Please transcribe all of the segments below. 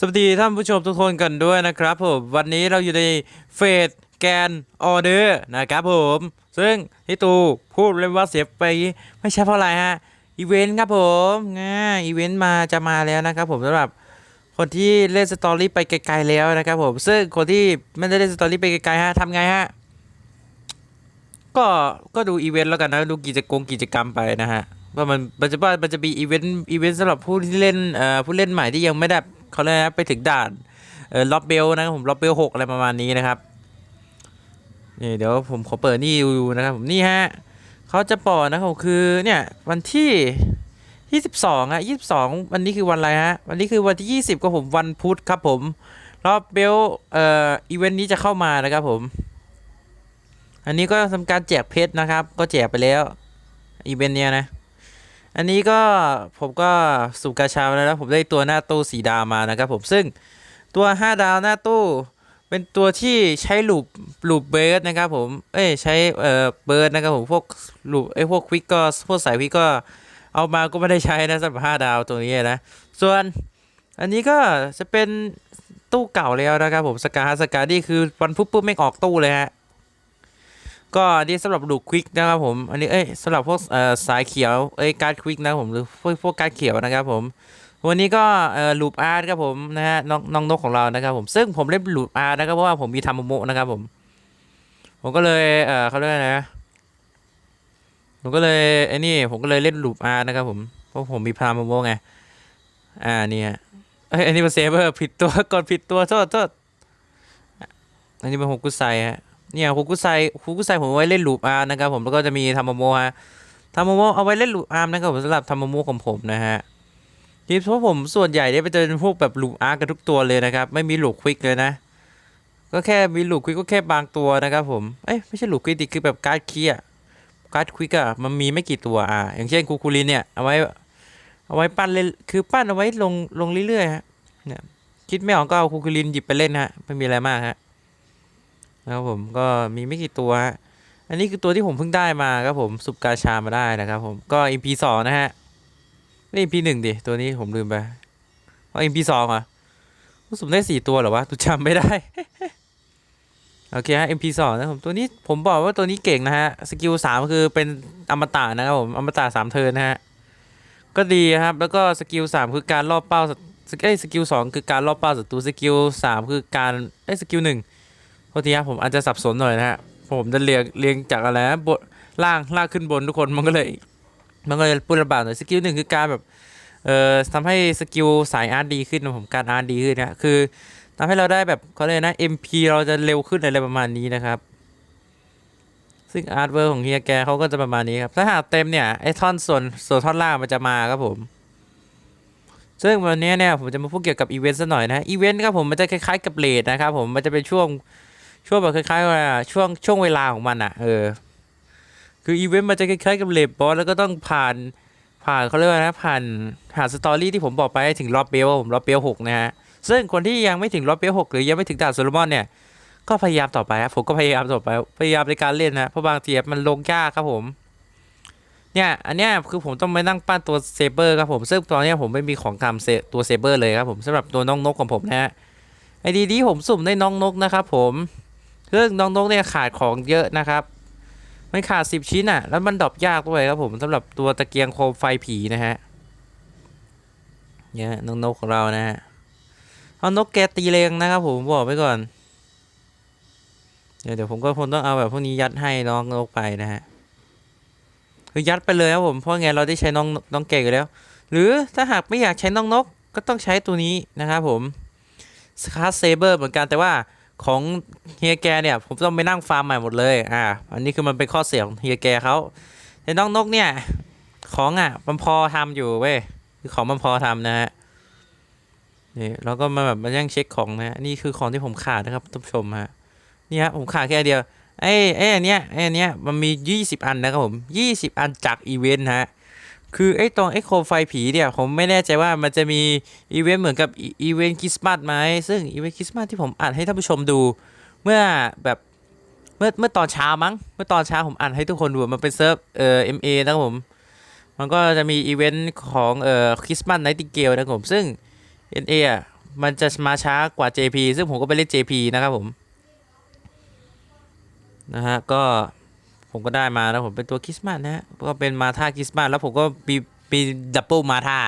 สวัสดีท่านผู้ชมทุกคนกันด้วยนะครับผมวันนี้เราอยู่ในเฟสแกนออเดอร์นะครับผม ซึ่งที่ตูพูดเลยว่าเสียไปไม่ใช่เพราะอะไรฮะอีเวนต์ครับผมง่าอีเวนต์มาจะมาแล้วนะครับผมสำหรับคนที่เล่นสตอรี่ไปไกลๆแล้วนะครับผมซึ่งคนที่ไม่ได้เล่นสตอรี่ไปไกลๆฮะทำไงฮะก็ก็ดูอีเวนต์แล้วกันนะดูกิจกรรมกิจกรรมไปนะฮะว่ามันมันจะว่ามันจะมีอีเวนต์อีเวนต์สำหรับผู้ที่เล่นเอ่อผู้เล่นใหม่ที่ยังไม่ได้ เขาเรียนะไปถึงด่านเออล็อบเบลนะครับผมล็อบเบลหกอะไรประมาณนี้นะครับนี่เดี๋ยวผมขอเปิดนี่ดูนะครับผมนี่ฮะเขาจะปล่อยนะครับผมคือเนี่ยวันที่22อะ22วันนี้คือวันอะไรฮะวันนี้คือวันที่20ก็ผมวันพุธครับผมรอบเบลเอ่ออีเวนต์นี้จะเข้ามานะครับผม อันนี้ก็ทำการแจกเพชรนะครับ ก็แจกไปแล้วอีเวนต์เนี้ยนะ อันนี้ก็ผมก็สุ่มกาชามาแล้วนะผมได้ตัวหน้าตู้สีดาวมานะครับผมซึ่งตัว 5 ดาวหน้าตู้ เป็นตัวที่ใช้ลูปลูปเบิร์ดนะครับผมเอ้ยใช้เอ่อเบิร์ดนะครับผมพวกลูปไอ้พวกควิกก็พวกสายควิกก็เอามาก็ไม่ได้ใช้นะสำหรับ5ดาวตัวนี้นะส่วนอันนี้ก็จะเป็นตู้เก่าแล้วนะครับผมสกาสกาดี้คือวันพุธปุ๊บไม่ออกตู้เลยฮะ ก็อันนี้สำหรับดูควิกนะครับผมอันนี้เอ้ยสำหรับพวกเอ่อสายเขียวเอ้ยการ์ดควิกนะครับผมหรือพวกพวกการ์ดเขียวนะครับผมวันนี้ก็เอ่อลูปอาร์ตครับผมนะฮะน้องน้องนกของเรานะครับผมซึ่งผมเล่นลูปอาร์ตนะครับเพราะว่าผมมีทำโมโมะนะครับผม ผมก็เลยเอ่อเขาเรียกอะไรนะผมก็เลยไอ้นี่ผมก็เลยเล่นลูปอาร์ตนะครับผมเพราะผมมีพาโมโมะไงอ่าเนี่ยเอ้ยอันนี้เป็นเซเบอร์ผิดตัวกดผิดตัวโทษโทษอันนี้เป็นฮกกุไซฮะ เนี่ยฮูกุไซฮูกุไซผมไว้เล่นลูปอาร์มนะครับผมแล้วก็จะมีทาโมโมฮะทาโมโมเอาไว้เล่นลูปอาร์มนะครับผมสำหรับทาโมโมของผมนะฮะทีเพราะผมส่วนใหญ่เนี่ยไปเจอพวกแบบลูปอาร์กันทุกตัวเลยนะครับไม่มีลูปควิกเลยนะก็แค่มีลูปควิกก็แค่บางตัวนะครับผม เอ้ยไม่ใช่ลูปควิกดิคือแบบการ์ดคีย์อะการ์ดควิกอะมันมีไม่กี่ตัวอะอย่างเช่นคูคูลินเนี่ยเอาไว้เอาไว้ปั้นเล่นคือปั้นเอาไว้ลงลงเรื่อยๆฮะเนี่ยคิดไม่ออกก็เอาคูคูลินหยิบไปเล่นฮะไม่มีอะไรมากฮะ นะครับผมก็มีไม่กี่ตัว อันนี้คือตัวที่ผมเพิ่งได้มาครับผมสุบกาชามาได้นะครับผมก็ MP สองนะฮะไม่ MP หนึ่งดิตัวนี้ผมลืมไปเพรา MP สองอะรู้สึกได้สี่ตัวหรอวะตูจำไม่ได้โอเคฮะ MP สองนะผมตัวนี้ผมบอกว่าตัวนี้เก่งนะฮะสกิลสามคือเป็นอมตะนะครับผมอมตะสามเทิร์นนะฮะก็ดีครับแล้วก็สกิลสามคือการล่อเป้าสกิลสกิลสองคือการล่อเป้าศัตรูสกิลสามคือการเอ้สกิลหนึ่ง ษทีครับผมอาจจะสับสนหน่อยนะฮะผมจะเรียงเรียงจากอะไรนะบนล่างล่างขึ้นบนทุกคนมันก็เลย มันก็เลยพูดลำบากหน่อยสกิลหนึ่งคือการแบบเอ่อทำให้สกิลสายอาร์ตดีขึ้นนะผมการอาร์ตดีขึ้นนะคือทำให้เราได้แบบเขาเลยกนะ MP เราจะเร็วขึ้นอะไรประมาณนี้นะครับซึ่งอาร์ตเวอร์ของเฮียแกเขาก็จะประมาณนี้ครับ ถ้าหากเต็มเนี่ย ไอท่อนส่วนส่วนท่อนล่างมันจะมาครับผม ซึ่งวันนี้เนี่ยผมจะมาพูดเกี่ยวกับอีเวนต์สักหน่อยนะ อีเวนต์ครับผมมันจะคล้ายๆกับเลดนะครับผม มันจะเป็นช่วง ช่วงแบบคล้ายๆว่าช่วงช่วงเวลาของมันอะ เออ คืออีเวนต์มันจะคล้ายๆกับเลบบอสแล้วก็ต้องผ่านผ่านเขาเรียกว่านะผ่านผ่านสตอรี่ที่ผมบอกไปถึงรอบเบลผมรอบเบลหกนะฮะซึ่งคนที่ยังไม่ถึงรอบเบลหกหรือยังไม่ถึงดานโซโลมอนเนี่ยก็พยายามต่อไปครับผมก็พยายามต่อไปพยายามในการเล่นนะเพราะบางทีมันลงยากครับผม เนี่ยอันเนี้ยคือผมต้องไปนั่งปั้นตัวเซเบอร์ครับผมซึ่งตอนนี้ผมไม่มีของทำเซตัวเซเบอร์เลยครับผมสำหรับตัวน้องนกของผมนะฮะไอดีที่ผมสุ่มได้น้องนกนะครับผม ซึ่งน้องนกเนี่ยขาดของเยอะนะครับ มันขาดสิบชิ้นอะ แล้วมันดรอปยากด้วยครับผมสำหรับตัวตะเกียงโคมไฟผีนะฮะเนี่ยน้องนกของเรานะฮะเอานกแกตีแรงนะครับผมบอกไว้ก่อน เดี๋ยวเดี๋ยวผมก็คงต้องเอาแบบพวกนี้ยัดให้น้องนกไปนะฮะคือยัดไปเลยครับผมเพราะไงเราได้ใช้น้องน้องเก่งอยู่แล้ว หรือถ้าหากไม่อยากใช้น้องนกก็ต้องใช้ตัวนี้นะครับผมสคาร์เซเบอร์เหมือนกันแต่ว่า ของเฮียแกเนี่ย ผมต้องไปนั่งฟาร์มใหม่หมดเลย อ่า อันนี้คือมันเป็นข้อเสียของเฮียแกเขาแต่น้องนกเนี่ย ของอะมันพอทำอยู่เว้ยคือของมันพอทำนะฮะนี่เราก็มาแบบมาย่งเช็คของนะนี่คือของที่ผมขาดนะครับท่านผู้ชมฮะนี่ฮะผมขาดแค่เดียวไอ้ไอ้อันเนี้ยไอ้อันเนี้ยมันมี 20 อันนะครับผม 20 อันจากอีเวนต์ฮะ คือไอ้ตรงไอ้โคมไฟผีเนี่ยผมไม่แน่ใจว่ามันจะมีอีเวนต์เหมือนกับอีเวนต์คริสต์มาสไหมซึ่งอีเวนต์คริสต์มาสที่ผมอ่านให้ท่านผู้ชมดู เมื่อแบบเมื่อเมื่อตอนเช้ามั้งเมื่อตอนเช้าผมอ่านให้ทุกคนดูมันเป็นเซิร์ฟเอ่อ MA นะครับผมมันก็จะมีอีเวนต์ของเอ่อคริสต์มาสไนติเกลนะครับผมซึ่ง NA อะมันจะมาช้ากว่า JP ซึ่งผมก็ไปเล่น JP นะครับผมนะฮะก็ ผมก็ได้มาแล้วผมเป็นตัวคริสต์มาสนะฮะก็เป็นมาธาคริสต์มาสแล้วผมก็มีมีดับเบิลมาธา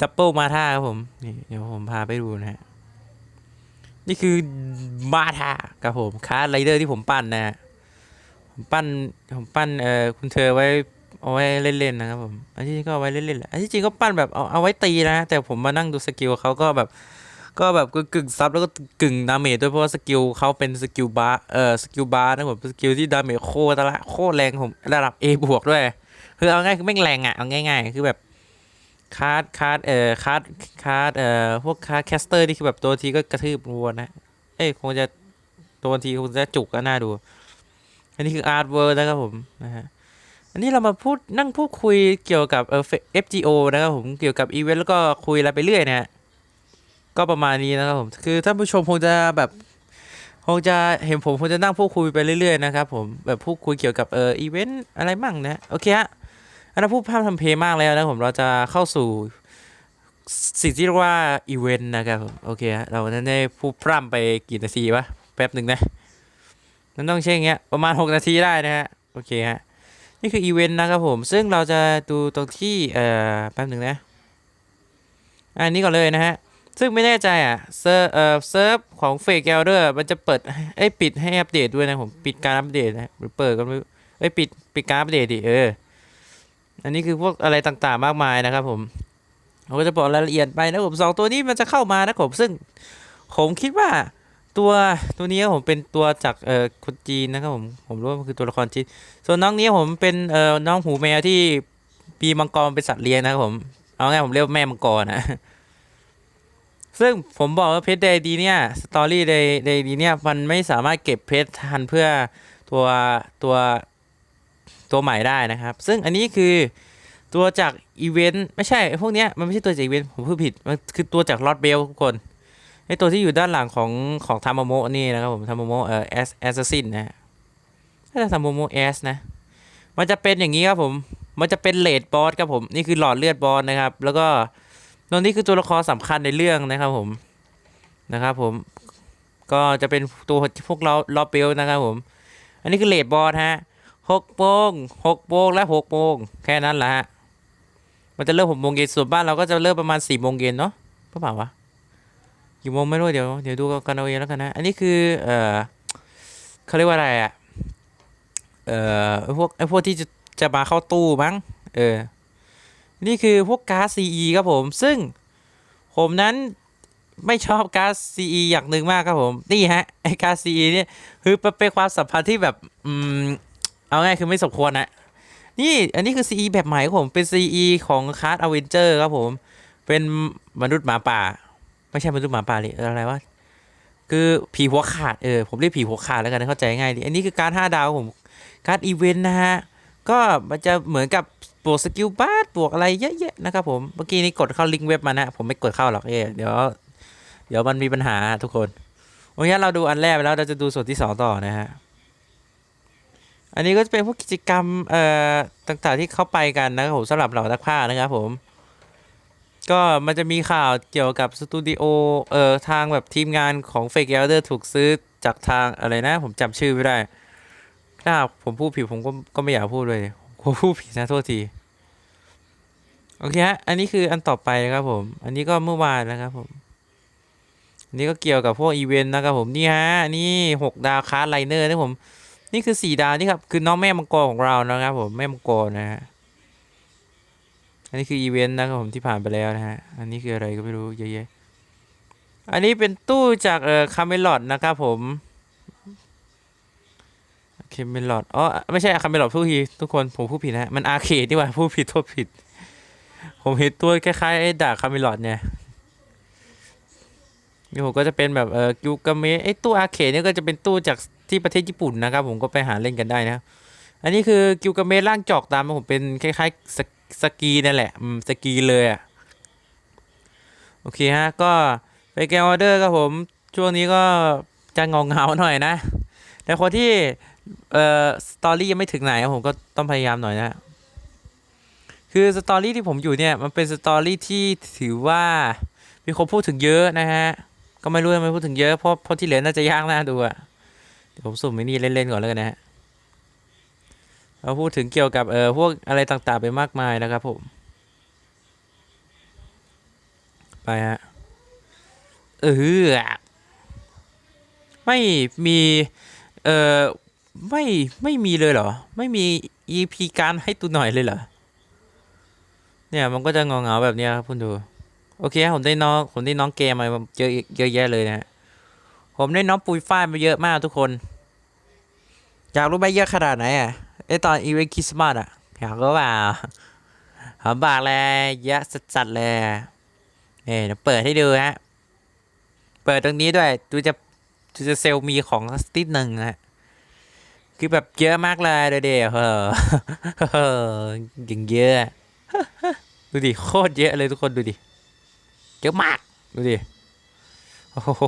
ดับเบิลมาธาครับผมนี่เดี๋ยวผมพาไปดูนะฮะนี่คือมาธาครับผมคาร์ไรเดอร์ที่ผมปั้นนะฮะผมปั้นผมปั้นเอ่อคุณเธอไว้เอาไว้เล่นๆนะครับผมอันที่จริงก็เอาไว้เล่นๆแหละอันที่จริงก็ปั้นแบบเอาเอาไว้ตีนะ แต่ผมมานั่งดูสกิลเขาก็แบบ ก็แบบกึ่งซับแล้วก็กึ่งดาเมจด้วยเพราะว่าสกิลเขาเป็นสกิลบาร์เอ่อสกิลบาร์นะผมสกิลที่ดาเมจโคตรละโคตรแรงผมระดับ A บวกด้วย คือเอาง่ายคือแม่แรงอะเอาง่าย ๆ คือแบบคาร์ดคาร์ดเอ่อคาร์ดคาร์ดเอ่อพวกคาร์ดแคสเตอร์ที่คือแบบตัวทีก็กระทืบรัวนะเอ้ยคงจะตัวทีคงจะจุกก็น่าดู อันนี้คืออาร์ตเวิร์นะครับผมนะฮะอันนี้เรามาพูดนั่งพูดคุยเกี่ยวกับเอ่อ FGO นะครับผมเกี่ยวกับอีเวนต์แล้วก็คุยอะไรไปเรื่อยนะฮะ ก็ประมาณนี้นะครับผมคือท่านผู้ชมคงจะแบบคงจะเห็นผมคงจะนั่งพูดคุยไปเรื่อยๆนะครับผมแบบพูดคุยเกี่ยวกับเอออีเวนต์อะไรมั่งนะโอเคฮะอันนั้นพูดภาพทำเพลงมากแล้วนะผมเราจะเข้าสู่สิ่งที่เรียกว่าอีเวนต์นะครับผมโอเคฮะเรานั้นได้พูดพร่ำไปกี่นาทีวะแป๊บหนึ่งนะนั่นต้องใช่อย่างเงี้ยประมาณ 6 นาทีได้นะฮะโอเคฮะนี่คืออีเวนต์นะครับผมซึ่งเราจะดูตรงที่เอ่อแป๊บหนึ่งนะอันนี้ก่อนเลยนะฮะ ซึ่งไม่แน่ใจอะเซิร์ฟเอ่อเซิร์ฟของเฟกเกลเดอร์มันจะเปิดให้เอ้ปิดให้อัปเดตด้วยนะผมปิดการอัปเดตนะหรือเปิดก็ไม่รู้เอ้ปิดปิดการอัปเดตดิเออ อันนี้คือพวกอะไรต่างๆมากมายนะครับผมผมก็จะบอกรายละเอียดไปนะผมสองตัวนี้มันจะเข้ามานะผมซึ่งผมคิดว่าตัวตัวนี้ผมเป็นตัวจากเอ่อคนจีนนะครับผมผมรู้ว่ามันคือตัวละครจีนส่วนน้องนี้ผมเป็นเอ่อน้องหูแมวที่ปีมังกรเป็นสัตว์เลี้ยงนะครับผมเอาง่ายผมเรียกว่าแม่มังกรนะ ซึ่งผมบอกว่าเพชรเดดีเนี่ยสตอรี่เดเดดีเนี่ยมันไม่สามารถเก็บเพชรทันเพื่อตัวตัวตัวใหม่ได้นะครับ ซึ่งอันนี้คือตัวจากอีเวนต์ไม่ใช่พวกเนี้ยมันไม่ใช่ตัวจากอีเวนต์ผมพูดผิด มันคือตัวจากลอตเบลทุกคนไอตัวที่อยู่ด้านหลังของของทามโมะนี่นะครับผมทามโมะเอ่อแอสแอสซินนะถ้าจะทามโมะแอสนะ มันจะเป็นอย่างนี้ครับผม มันจะเป็นเลดบอสครับผม นี่คือหลอดเลือดบอสนะครับ แล้วก็ ตัวนี้คือตัวละครสำคัญในเรื่องนะครับผมนะครับผมก็จะเป็นตัวพวกเราลอเบลนะครับผม อันนี้คือเลดบอสฮะหกโมงหกโมงและหกโมงแค่นั้นแหละฮะมันจะเริ่มหกโมงเย็นส่วนบ้านเราก็จะเริ่มประมาณสี่โมงเย็นเนาะเปล่าวะกี่โมงไม่รู้เดี๋ยวเดี๋ยวดูกันเอาเองแล้วกันนะ อันนี้คือเอ่อเขาเรียกว่าอะไรอะเอ่อพวกไอ้พวกที่จะจะมาเข้าตู้มั้งเออ นี่คือพวกก๊าซ CE ครับผม ซึ่งผมนั้นไม่ชอบก๊าซ CE อย่างหนึ่งมากครับผม นี่ฮะไอ้ก๊าซ CE เนี่ยคือเป็นความสัมพันธ์ที่แบบอืมเอาง่ายคือไม่สมควรนะนี่อันนี้คือ CE แบบใหม่ครับผมเป็น CE ของคาร์ดอเวนเจอร์ครับผม เป็นมนุษย์หมาป่า ไม่ใช่มนุษย์หมาป่าเลยอะไรวะคือผีหัวขาดเออผมเรียกผีหัวขาดแล้วกันให้เข้าใจง่ายดีอันนี้คือการห้าดาวผมการอีเวนต์นะฮะก็มันจะเหมือนกับบวกสกิลบา บวกอะไรเยอะแยะนะครับผมเมื่อกี้นี้กดเข้าลิงก์เว็บมานะ ผมไม่กดเข้าหรอกเอ้เดี๋ยวเดี๋ยวมันมีปัญหาทุกคนโอเคเราดูอันแรกไปแล้วเราจะดูส่วนที่สองต่อนะฮะอันนี้ก็จะเป็นพวกกิจกรรมเอ่อต่างๆที่เข้าไปกันนะครับผมสำหรับเหล่านักพานะครับผม ก็มันจะมีข่าวเกี่ยวกับสตูดิโอเอ่อทางแบบทีมงานของเฟกเอลเดอร์ถูกซื้อจากทางอะไรนะ ผมจำชื่อไม่ได้ ถ้าผมพูดผิดผมก็ก็ไม่อยากพูดเลยผมพูดผิดนะโทษที โอเคฮะ อันนี้คืออันต่อไปนะครับผม อันนี้ก็เมื่อวานนะครับผม อันนี้ก็เกี่ยวกับพวกอีเวนต์นะครับผมนี่ฮะ นี่หกดาวคาร์ไลเนอร์นะผม นี่คือสี่ดาวนี่ครับ คือน้องแม่มังกรของเรานะครับผม แม่มังกรนะฮะ อันนี้คืออีเวนต์นะครับผมที่ผ่านไปแล้วนะฮะ อันนี้คืออะไรก็ไม่รู้เยอะแยะ อันนี้เป็นตู้จากเอ่อคาเมลอดนะครับผมคาเมลอดอ๋อไม่ใช่คาเมลอดผู้ทีทุกคนผมพูดผิดนะมันอาร์เคดดีกว่าพูดผิดโทษผิด ผมเห็นตัวคล้ายๆไอ้ดาคาเมลอดเนี่ยนี่ผมก็จะเป็นแบบเออกิวกาเมไอ้ตู้อาเคเนี่ยก็จะเป็นตู้จากที่ประเทศญี่ปุ่นนะครับ ผมก็ไปหาเล่นกันได้นะ อันนี้คือกิวกาเมร่างจอกตามผมเป็นคล้ายๆสกสกีนั่นแหละอืมสกีเลยอะโอเคฮะก็ไปแกออเดอร์ครับผมช่วงนี้ก็จะเงาเงาหน่อยนะแต่คนที่เอ่อสตอรี่ยังไม่ถึงไหนผมก็ต้องพยายามหน่อยนะ คือสตอรี่ที่ผมอยู่เนี่ยมันเป็นสตอรี่ที่ถือว่ามีคนพูดถึงเยอะนะฮะ ก็ไม่รู้ทำไมพูดถึงเยอะเพราะเพราะที่เหลือน่าจะยากน่าดูอะเดี๋ยวผมสุ่มไอ้นี่เล่นๆก่อนแล้วกันนะฮะเราพูดถึงเกี่ยวกับเออพวกอะไรต่างๆไปมากมายนะครับผม ไปฮะเออไม่มีเออไม่ไม่มีเลยเหรอ ไม่มี EP การให้ตูหน่อยเลยเหรอ เนี่ยมันก็จะเงาเงาแบบนี้ครับคุณดู โอเคผมได้น้องผมได้น้องเกมมาเยอะเยอะแยะเลยนะฮะผมได้น้องปุยฝ้ายมาเยอะมากทุกคน อยากรู้ไหมเยอะขนาดไหนอะไอตอนอีเวนต์คริสต์มาสอะอยากรู้เปล่าผมบอกเลยเยอะสัดๆเลยเนี่ยเดี๋ยวเปิดให้ดูฮะเปิดตรงนี้ด้วยดูจะดูจะเซลมีของสักนิดหนึ่งฮะคือแบบเยอะมากเลยเดี๋ยวเดี๋ยวเฮ้อเฮ้อย่างเยอะ ดูดิโคตรเยอะเลยทุกคนดูดิเยอะมากดูดิโอ้โห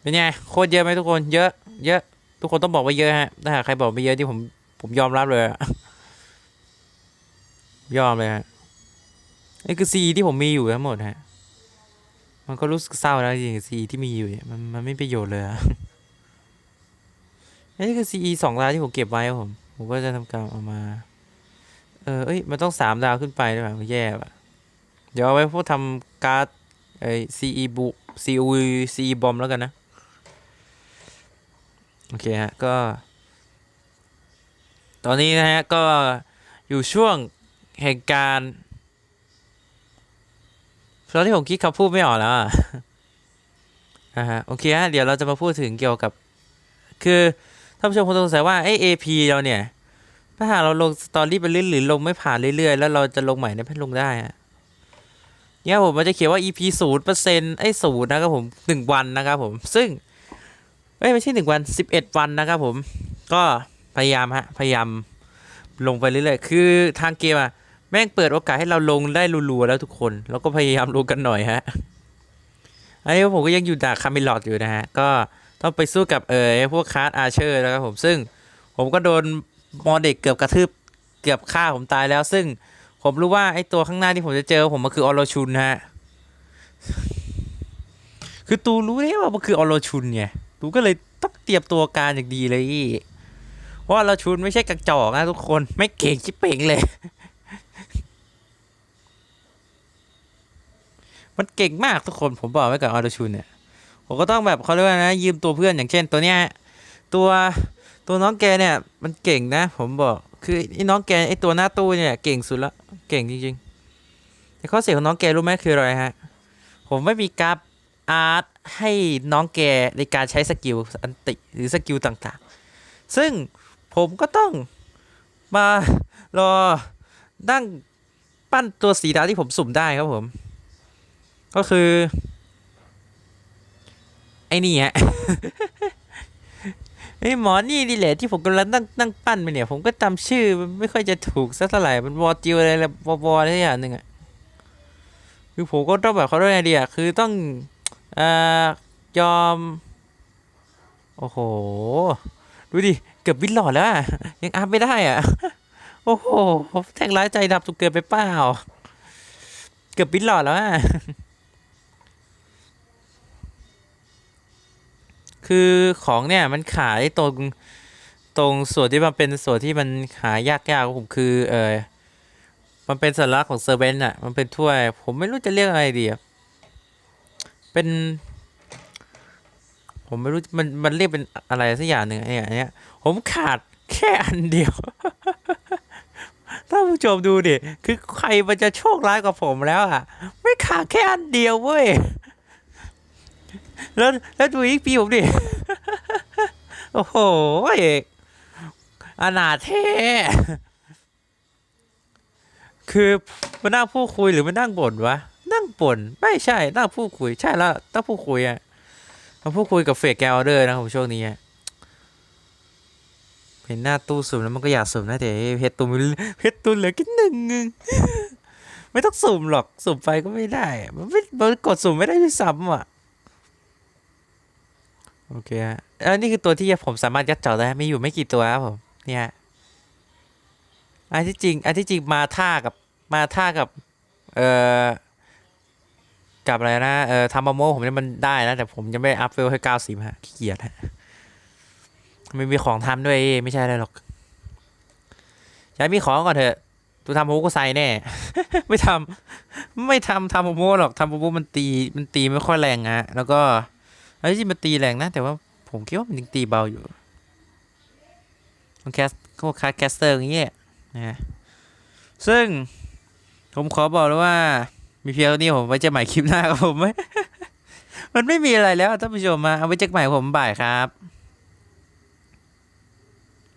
เป็นไงโคตรเยอะไหมทุกคนเยอะ เยอะ ทุกคนต้องบอกว่าเยอะฮะถ้าหากใครบอกไม่เยอะที่ผมผมยอมรับเลยยอมเลยฮะนี่คือซีที่ผมมีอยู่ทั้งหมดฮะมันก็รู้สึกเศร้าแล้วจริงซีที่มีอยู่เนี่ยมันมันไม่ประโยชน์เลยอะนี่คือซีสองดาวที่ผมเก็บไว้ผมผมก็จะทำการเอามา เออเอ้ย มันต้องสามดาวขึ้นไปด้วยมันแย่ว่ะ เดี๋ยวเอาไว้พวกทำการ์ดไอซีอีบุซีอูซีบอมแล้วกันนะ โอเคฮะ ก็ ตอนนี้นะฮะ ก็อยู่ช่วงแห่งการตอนที่ผมคิดคำพูดไม่ออกแล้วอะอ่าฮะ โอเคฮะ เดี๋ยวเราจะมาพูดถึงเกี่ยวกับ คือท่านผู้ชมคงสงสัยว่าไอ้ AP เราเนี่ย ถ้าหากเราลงสตอรี่ไปเรื่อยหรือลงไม่ผ่านเรื่อยๆ แล้วเราจะลงใหม่เนี่ยไม่ลงได้อะเนี่ยผมมันจะเขียนว่า EP ศูนย์เปอร์เซ็นต์ไอ้ศูนย์นะครับผมหนึ่งวันนะครับผม ซึ่งเอ้ยไม่ใช่หนึ่งวันสิบเอ็ดวันนะครับผม ก็พยายามฮะ พยายามลงไปเรื่อยๆ คือทางเกมอะแม่งเปิดโอกาสให้เราลงได้รัวๆแล้วทุกคนแล้วก็พยายามลงกันหน่อยฮะ อันนี้ผมก็ยังอยู่ด่าคามิลอดอยู่นะฮะ ก็ต้องไปสู้กับเออไอ้พวกคาร์ดอาร์เชอร์นะครับผม ซึ่งผมก็โดน มอเด็กเกือบกระทืบเกือบฆ่าผมตายแล้ว ซึ่งผมรู้ว่าไอ้ตัวข้างหน้าที่ผมจะเจอผมมันคือออโรชุนฮะ คือตูรู้ได้ว่ามันคือออโรชุนไงตูก็เลยต้องเตรียมตัวการอย่างดีเลยอีว่าออโรชุนไม่ใช่กระจอกนะทุกคนไม่เก่งชิบเป่งเลย มันเก่งมากทุกคนผมบอกไว้กับออโรชุนเนี่ย ผมก็ต้องแบบเขาเรียกว่านะ ยืมตัวเพื่อนอย่างเช่นตัวเนี้ยตัว ตัวน้องแกเนี่ยมันเก่งนะ ผมบอกคือไอ้น้องแกไอ้ตัวหน้าตู้เนี่ยเก่งสุดละเก่งจริงๆแต่ข้อเสียของน้องแกรู้ไหมคืออะไรฮะผมไม่มีกราฟอาร์ตให้น้องแกในการใช้สกิลอันติหรือสกิลต่างๆ ซึ่งผมก็ต้องมารอนั่งปั้นตัวสีดาที่ผมสุ่มได้ครับผม ก็คือ ไอ้นี่ฮะ ไอ้หมอนี่นี่แหละที่ผมกำลังนั่งนั่งปั้นไปเนี่ย ผมก็จำชื่อไม่ค่อยจะถูกสักเท่าไหร่ มันวอจิวอะไรละวอวออะไรอย่างหนึ่งอะ คือผมก็ต้องแบบเขาด้วยไอเดียคือต้องเอ่อยอม โอ้โห ดูดิ เกือบวินหลอดแล้วอะยังอัพไม่ได้อะ โอ้โหแทงร้ายใจดำสุดเกินไปเปล่า เกือบวินหลอดแล้วอะ คือของเนี่ยมันขายตรงตรงส่วนที่มันเป็นส่วนที่มันหายากๆของผมคือ เออมันเป็นสัญลักษณ์ของเซอร์เวนอะมันเป็นถ้วย ผมไม่รู้จะเรียกอะไรดีอะเป็น ผมไม่รู้มันมันเรียกเป็นอะไรสักอย่างหนึ่งไอ้อันเนี้ย ผมขาดแค่อันเดียวท่านผู้ชมดูดิ คือใครมันจะโชคร้ายกว่าผมแล้วอะ ไม่ขาดแค่อันเดียวเว้ย แล้วแล้วดูอีกปีผมดิ โอ้โหเอกอนาถแท้คือมานั่งพูดคุยหรือมานั่งบ่นวะ นั่งบ่นไม่ใช่นั่งพูดคุย ใช่แล้วต้องพูดคุยอะมาพูดคุยกับเฟกแกลเดอร์นะครับผมช่วงนี้อะเห็นหน้าตู้สุ่มแล้วมันก็อยากสุ่มนะแต่เพชรตู้มันเพชรตู้เหลือแค่หนึ่งไม่ต้องสุ่มหรอกสุ่มไปก็ไม่ได้ มันไม่กดสุ่มไม่ได้ด้วยซ้ำอะ โอเคฮะอันนี้คือตัวที่ผมสามารถยัดเจาะได้มีอยู่ไม่กี่ตัวครับผม เนี่ยอันที่จริง อันที่จริงมาท่ากับมาท่ากับ เอ่อ กับอะไรนะ เอ่อทำมาโมผมเนี่ยมันได้นะ แต่ผมยังไม่อัพเวลให้เก้าสิบฮะขี้เกียจฮะไม่มีของทำด้วยไม่ใช่อะไรหรอกอยากมีของก่อนเถอะตูทำโมก็ใส่แน่ ไม่ทำไม่ทำทำโมหรอกทำโมมันตีมันตีไม่ค่อยแรงอะแล้วก็ อ้ยจริงมันตีแรงนะ แต่ว่าผมคิดว่ามันยังตีเบาอยู่มันแคสก็คาแคสเตอร์อย่างเงี้ยนะซึ่งผมขอบอกเลยว่า มีเพียงเท่านี้ผมไว้จะใหม่คลิปหน้าครับผม มันไม่มีอะไรแล้วท่านผู้ชมมาเอาไว้เจอใหม่ผมบ่ายครับ